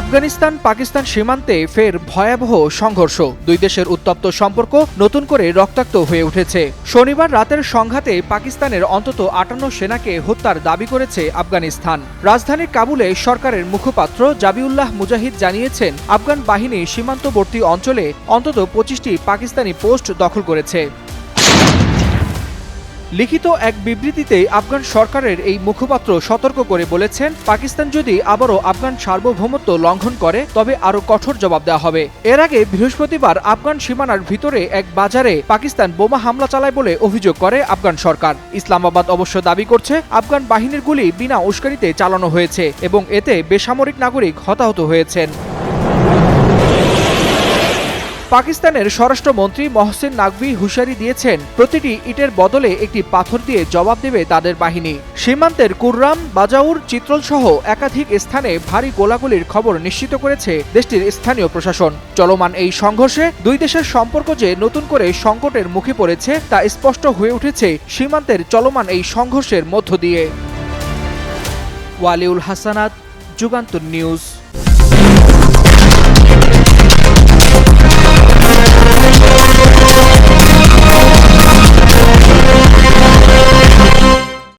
আফগানিস্তান পাকিস্তান সীমান্তে ফের ভয়াবহ সংঘর্ষ। দুই দেশের উত্তপ্ত সম্পর্ক নতুন করে রক্তাক্ত হয়ে উঠেছে। শনিবার রাতের সংঘাতে পাকিস্তানের অন্তত আটান্ন সেনাকে হত্যার দাবি করেছে আফগানিস্তান। রাজধানী কাবুলে সরকারের মুখপাত্র জাবিউল্লাহ মুজাহিদ জানিয়েছেন, আফগান বাহিনী সীমান্তবর্তী অঞ্চলে অন্তত পঁচিশটি পাকিস্তানি পোস্ট দখল করেছে। লিখিত এক বিবৃতিতে আফগান সরকারের এই মুখপাত্র সতর্ক করে বলেছেন, পাকিস্তান যদি আবারও আফগান সার্বভৌমত্ব লঙ্ঘন করে, তবে আরও কঠোর জবাব দেওয়া হবে। এর আগে বৃহস্পতিবার আফগান সীমানার ভিতরে এক বাজারে পাকিস্তান বোমা হামলা চালায় বলে অভিযোগ করে আফগান সরকার। ইসলামাবাদ অবশ্য দাবি করছে, আফগান বাহিনীর গুলি বিনা উস্কানিতে চালানো হয়েছে এবং এতে বেসামরিক নাগরিক হতাহত হয়েছেন। পাকিস্তানের স্বরাষ্ট্রমন্ত্রী মহসিন নাকভি হুঁশিয়ারি দিয়েছেন, প্রতিটি ইটের বদলে একটি পাথর দিয়ে জবাব দেবে তাদের বাহিনী। সীমান্তের কুররাম, বাজাউর চিত্রল সহ একাধিক স্থানে ভারী গোলাগুলির খবর নিশ্চিত করেছে দেশটির স্থানীয় প্রশাসন। চলমান এই সংঘর্ষে দুই দেশের সম্পর্ক যে নতুন করে সংকটের মুখে পড়েছে, তা স্পষ্ট হয়ে উঠেছে সীমান্তের চলমান এই সংঘর্ষের মধ্য দিয়ে। ওয়ালিউল হাসানাত, যুগান্তর নিউজ।